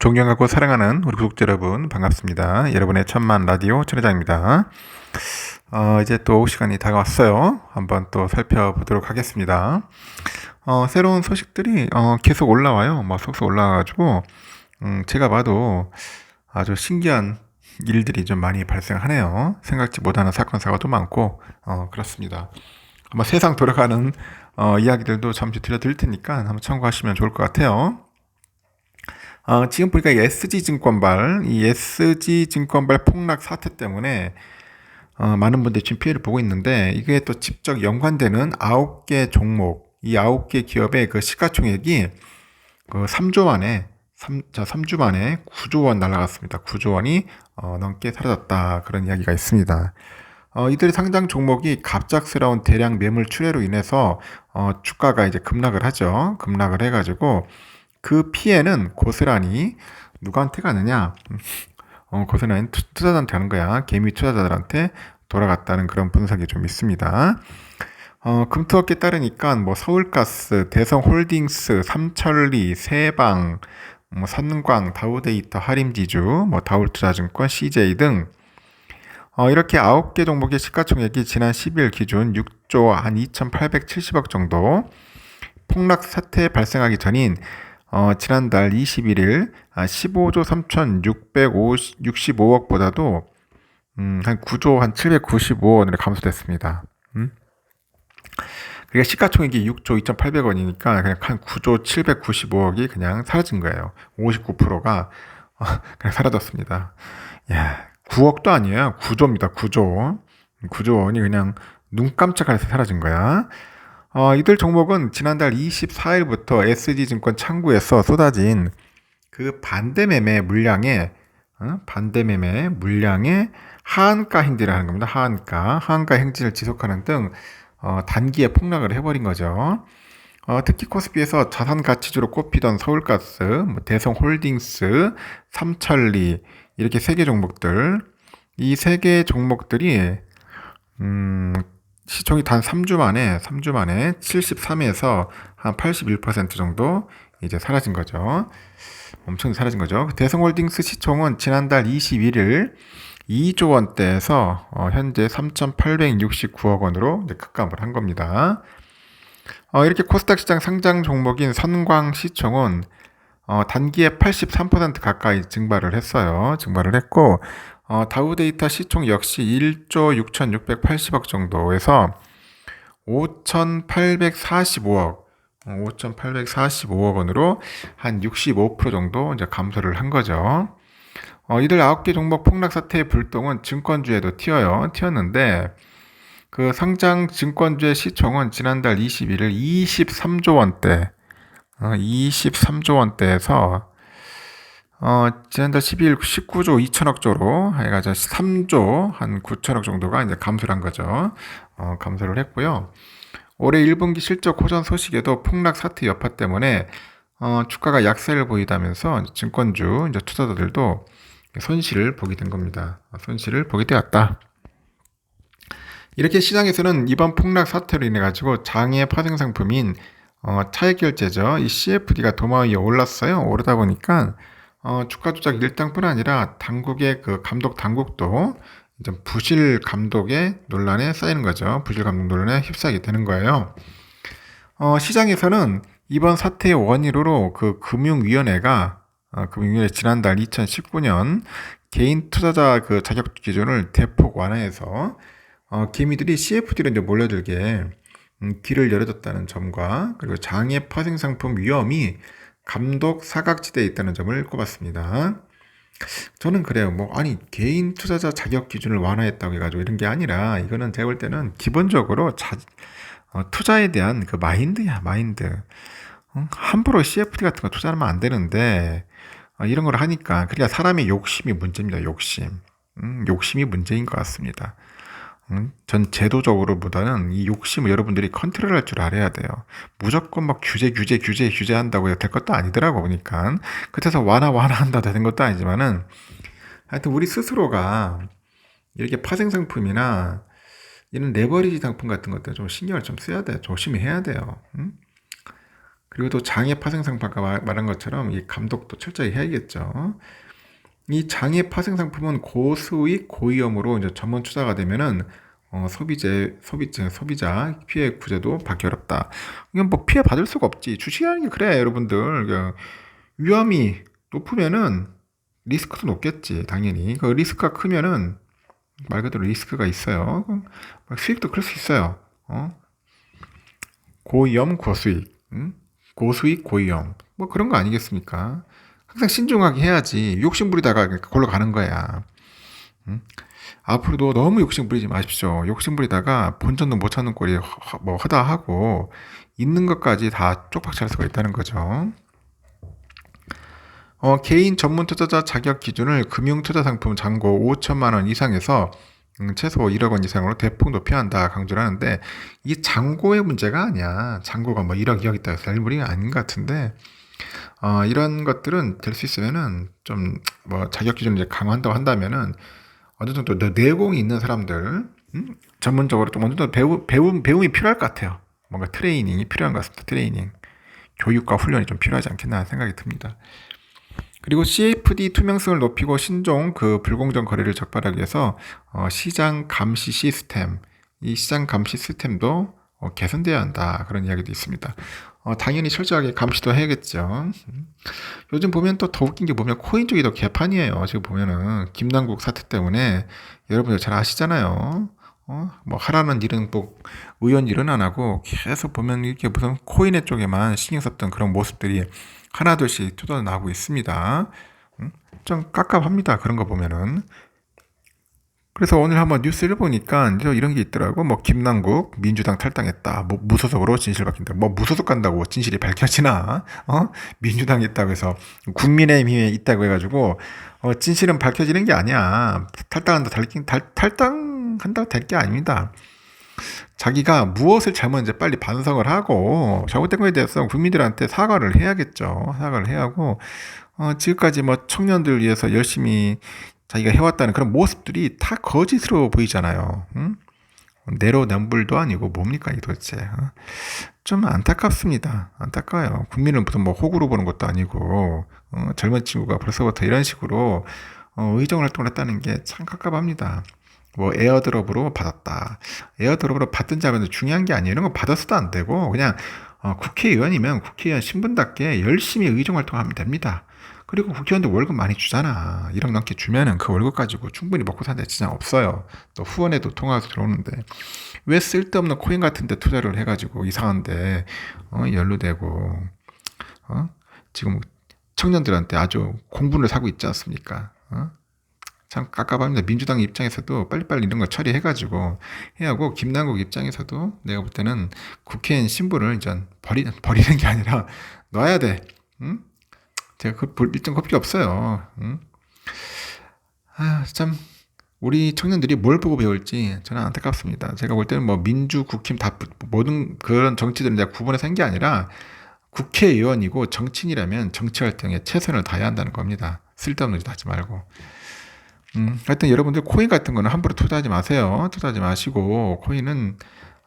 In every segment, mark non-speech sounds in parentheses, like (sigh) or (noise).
존경하고 사랑하는 우리 구독자 여러분 반갑습니다. 여러분의 천만 라디오 천회장입니다. 어, 이제 또 시간이 다가왔어요. 한번 또 살펴보도록 하겠습니다. 어, 새로운 소식들이 어, 계속 올라와요. 뭐 속속 올라와가지고 음, 제가 봐도 아주 신기한 일들이 좀 많이 발생하네요. 생각지 못하는 사건 사고도 많고 어, 그렇습니다. 아마 세상 돌아가는 어, 이야기들도 잠시 들려드릴 테니까 한번 참고하시면 좋을 것 같아요. 어, 지금 보니까 이 SG증권발, 이 SG증권발 폭락 사태 때문에 어, 많은 분들이 지금 피해를 보고 있는데 이게 또 직접 연관되는 9개 종목, 이 9개 기업의 그 시가총액이 그 3조 만에 3, 자, 3주 만에 9조 원 날아갔습니다. 9조 원이 어, 넘게 사라졌다. 그런 이야기가 있습니다. 어, 이들의 상장 종목이 갑작스러운 대량 매물 출회로 인해서 어, 주가가 이제 급락을 하죠. 급락을 해가지고 그 피해는 고스란히 누구한테 가느냐? 어, 고스란히 투자자한테 가는 거야. 개미 투자자들한테 돌아갔다는 그런 분석이 좀 있습니다. 어, 금투업계 따르니까 뭐 서울가스, 대성홀딩스, 삼천리, 세방, 뭐 선광, 다우데이터, 하림지주, 뭐 다울투자증권, CJ 등 어, 이렇게 9개 종목의 시가총액이 지난 10일 기준 6조 한 2,870억 정도 폭락 사태 발생하기 전인 어, 지난달 21일 15조 3,665억보다도 음, 한 9조 한 795원으로 감소됐습니다. 음? 그러니까 시가총액이 6조 2,800원이니까 그냥 한 9조 795억이 그냥 사라진 거예요. 59%가 어, 그냥 사라졌습니다. 야, 9억도 아니에요. 9조입니다. 9조. 9조 원이 그냥 눈 깜짝할 새 사라진 거야. 어, 이들 종목은 지난달 24일부터 SG증권 창구에서 쏟아진 그 반대 매매 물량의 어? 반대 매매 물량의 하한가 행진을 하는 겁니다. 하한가, 하한가 행진을 지속하는 등 어, 단기에 폭락을 해버린 거죠. 어, 특히 코스피에서 자산 가치주로 꼽히던 서울가스, 뭐 대성홀딩스, 삼천리 이렇게 세 개 종목들 이 세 개 종목들이 음, 시총이 단 3주 만에 3주 만에 73에서 한 81% 정도 이제 사라진 거죠. 엄청 사라진 거죠. 대성홀딩스 시총은 지난달 21일 2조 원대에서 어, 현재 3,869억 원으로 급감을 한 겁니다. 어, 이렇게 코스닥 시장 상장 종목인 선광 시총은 어, 단기에 83% 가까이 증발을 했어요. 증발을 했고 어, 다우데이터 시총 역시 1조 6,680억 정도에서 5,845억 5,845억 원으로 한 65% 정도 이제 감소를 한 거죠. 어, 이들 9개 종목 폭락 사태의 불똥은 증권주에도 튀어요. 튀었는데 그 상장 증권주의 시총은 지난달 21일 23조 원대 어, 23조 원대에서 어, 지난달 12일 19조 2천억 조로 해가지고 3조 한 9천억 정도가 이제 감소를 한 거죠. 어, 감소를 했고요. 올해 1분기 실적 호전 소식에도 폭락 사태 여파 때문에 어, 주가가 약세를 보이다면서 증권주 이제 투자자들도 손실을 보게 된 겁니다. 손실을 보게 되었다. 이렇게 시장에서는 이번 폭락 사태로 인해 가지고 장애 파생 상품인 어, 차액 결제죠. 이 CFD가 도마 위에 올랐어요. 오르다 보니까 어, 주가 조작 일당뿐 아니라 당국의 그 감독 당국도 부실 감독의 논란에 쌓이는 거죠. 부실 감독 논란에 휩싸이게 되는 거예요. 어, 시장에서는 이번 사태의 원인으로 그 금융위원회가 어, 금융위원회 지난달 2019년 개인 투자자 그 자격 기준을 대폭 완화해서 어, 개미들이 CFD로 이제 몰려들게 음, 길을 열어줬다는 점과 그리고 장애 파생 상품 위험이 감독 사각지대에 있다는 점을 꼽았습니다. 저는 그래요. 뭐 아니 개인 투자자 자격 기준을 완화했다고 해가지고 이런 게 아니라 이거는 제가 볼 때는 기본적으로 자, 어, 투자에 대한 그 마인드야 마인드. 어, 함부로 CFD 같은 거 투자하면 안 되는데 어, 이런 걸 하니까 그러니까 사람의 욕심이 문제입니다. 욕심. 음, 욕심이 문제인 것 같습니다. 전 제도적으로보다는 이 욕심을 여러분들이 컨트롤할 줄 알아야 돼요. 무조건 막 규제, 규제, 규제, 규제 한다고 될 것도 아니더라고 보니까. 끝에서 완화, 완화 한다 되는 것도 아니지만은 하여튼 우리 스스로가 이렇게 파생 상품이나 이런 레버리지 상품 같은 것들 좀 신경을 좀 써야 돼요. 조심히 해야 돼요. 응? 그리고 또 장애 파생 상품 아까 말- 말한 것처럼 이 감독도 철저히 해야겠죠. 이 장애 파생 상품은 고수익 고위험으로 이제 전문 투자가 되면은 어, 소비재 소비자 소비자 피해 구제도 받기 어렵다. 이건 뭐 피해 받을 수가 없지. 주식이라는 게 그래, 여러분들. 그 위험이 높으면은 리스크도 높겠지, 당연히. 그 리스크가 크면은 말 그대로 리스크가 있어요. 막 수익도 클 수 있어요. 어? 고위험 고수익, 응? 고수익 고위험, 뭐 그런 거 아니겠습니까? 항상 신중하게 해야지. 욕심 부리다가 골로 가는 거야. 응? 앞으로도 너무 욕심 부리지 마십시오. 욕심 부리다가 본전도 못 찾는 꼴이 허- 뭐 허다하고 있는 것까지 다 쪽박 찰 수가 있다는 거죠. 어, 개인 전문 투자자 자격 기준을 금융 투자 상품 잔고 5천만 원 이상에서 음, 최소 1억 원 이상으로 대폭 높여야 한다 강조를 하는데 이게 잔고의 문제가 아니야. 잔고가 뭐 1억, 2억 있다 해서 일물이 아닌 것 같은데 어, 이런 것들은 될 수 있으면은 좀 뭐 자격 기준을 이제 강화한다고 한다면은 어느 정도 내- 내공이 있는 사람들 음? 전문적으로 좀 어느 정도 배우, 배움, 배움이 필요할 것 같아요. 뭔가 트레이닝이 필요한 것 같습니다. 트레이닝. 교육과 훈련이 좀 필요하지 않겠나 생각이 듭니다. 그리고 CFD 투명성을 높이고 신종 그 불공정 거래를 적발하기 위해서 어, 시장 감시 시스템, 이 시장 감시 시스템도 어, 개선돼야 한다 그런 이야기도 있습니다. 어, 당연히 철저하게 감시도 해야겠죠. 음. 요즘 보면 또 더 웃긴 게 보면 코인 쪽이 더 개판이에요. 지금 보면은 김남국 사태 때문에 여러분들 잘 아시잖아요. 어, 뭐 하라는 일은 뭐 의원 일은 안 하고 계속 보면 이렇게 무슨 코인의 쪽에만 신경 썼던 그런 모습들이 하나둘씩 쏟아 나오고 있습니다. 음, 좀 깝깝합니다. 그런 거 보면은. 그래서 오늘 한번 뉴스를 보니까 이런 게 있더라고. 뭐 김남국 민주당 탈당했다. 뭐 무소속으로 진실 밝힌다. 뭐 무소속 간다고 진실이 밝혀지나? 어? 민주당에 있다고 해서 국민의힘에 있다고 해가지고 어, 진실은 밝혀지는 게 아니야. 탈당한다 탈당 탈, 탈당한다 될 게 아닙니다. 자기가 무엇을 잘못 이제 빨리 반성을 하고 잘못된 거에 대해서 국민들한테 사과를 해야겠죠. 사과를 해야 하고 어, 지금까지 뭐 청년들 위해서 열심히 자기가 해왔다는 그런 모습들이 다 거짓으로 보이잖아요. 응? 내로남불도 아니고 뭡니까 이 도대체? 어? 좀 안타깝습니다. 안타까워요. 국민을 무슨 뭐 호구로 보는 것도 아니고 어, 젊은 친구가 벌써부터 이런 식으로 어, 의정 활동을 했다는 게 참 깝깝합니다. 뭐 에어드롭으로 받았다. 에어드롭으로 받든지 하면 중요한 게 아니에요. 이런 거 받았어도 안 되고 그냥 어, 국회의원이면 국회의원 신분답게 열심히 의정 활동하면 됩니다. 그리고 국회의원도 월급 많이 주잖아. 1억 넘게 주면은 그 월급 가지고 충분히 먹고 사는 데 지장 없어요. 또 후원에도 통화해서 들어오는데 왜 쓸데없는 코인 같은 데 투자를 해가지고 이상한데 어, 연루되고 어? 지금 청년들한테 아주 공분을 사고 있지 않습니까? 어? 참 깝깝합니다. 민주당 입장에서도 빨리빨리 이런 거 처리해가지고 해야 하고 김남국 입장에서도 내가 볼 때는 국회의원 신분을 이제 버리, (laughs) 버리는 게 아니라 놔야 돼. 응? 제가 그볼 일정 kop이 없어요. 응? 아, 참 우리 청년들이 뭘 보고 배울지 저는 안타깝습니다. 제가 볼 때는 뭐 민주, 국힘 다 모든 그런 정치들은 내가 구분해서 한 게 아니라 국회의원이고 정치인이라면 정치 활동에 최선을 다해야 한다는 겁니다. 쓸데없는 짓 하지 말고. 음, 하여튼 여러분들 코인 같은 거는 함부로 투자하지 마세요. 투자하지 마시고 코인은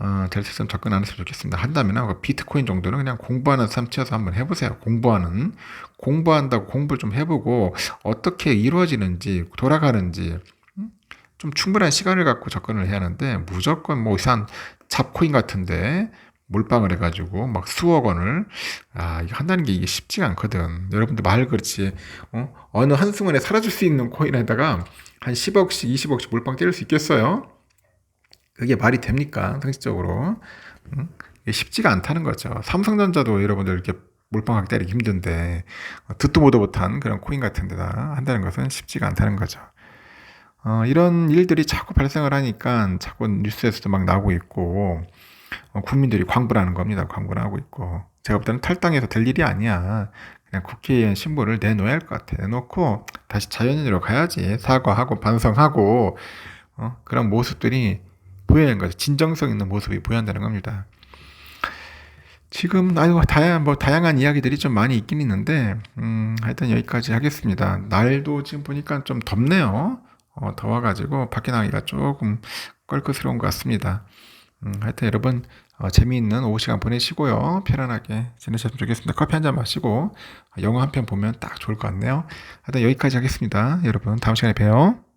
어, 있으면 접근 안 했으면 좋겠습니다. 한다면 비트코인 정도는 그냥 공부하는 삶 치어서 한번 해보세요. 공부하는 공부한다고 공부를 좀 해보고 어떻게 이루어지는지 돌아가는지 음? 좀 충분한 시간을 갖고 접근을 해야 하는데 무조건 뭐 이상 잡코인 같은데 몰빵을 해가지고 막 수억 원을 아 이거 한다는 게 이게 쉽지가 않거든. 여러분들 말 그렇지 어? 어느 한순간에 사라질 수 있는 코인에다가 한 10억씩 20억씩 몰빵 때릴 수 있겠어요? 그게 말이 됩니까? 상식적으로 음? 쉽지가 않다는 거죠. 삼성전자도 여러분들 이렇게 몰빵하기 때리기 힘든데 어, 듣도 보도 못한 그런 코인 같은 데다 한다는 것은 쉽지가 않다는 거죠. 어, 이런 일들이 자꾸 발생을 하니까 자꾸 뉴스에서도 막 나오고 있고 어, 국민들이 광분을 하는 겁니다. 광분을 하고 있고 제가 볼 때는 탈당해서 될 일이 아니야. 그냥 국회의원 신분을 내놓아야 할 것 같아. 내놓고 다시 자연인으로 가야지. 사과하고 반성하고 어, 그런 모습들이 보여야 거죠. 진정성 있는 모습이 보여야 한다는 겁니다. 지금 아유 다양 뭐 다양한 이야기들이 좀 많이 있긴 있는데 음, 하여튼 여기까지 하겠습니다. 날도 지금 보니까 좀 덥네요. 어, 더워가지고 밖에 나가기가 조금 껄끄스러운 것 같습니다. 음, 하여튼 여러분 어, 재미있는 오후 시간 보내시고요. 편안하게 지내셨으면 좋겠습니다. 커피 한 잔 마시고 영화 한 편 보면 딱 좋을 것 같네요. 하여튼 여기까지 하겠습니다. 여러분 다음 시간에 봬요.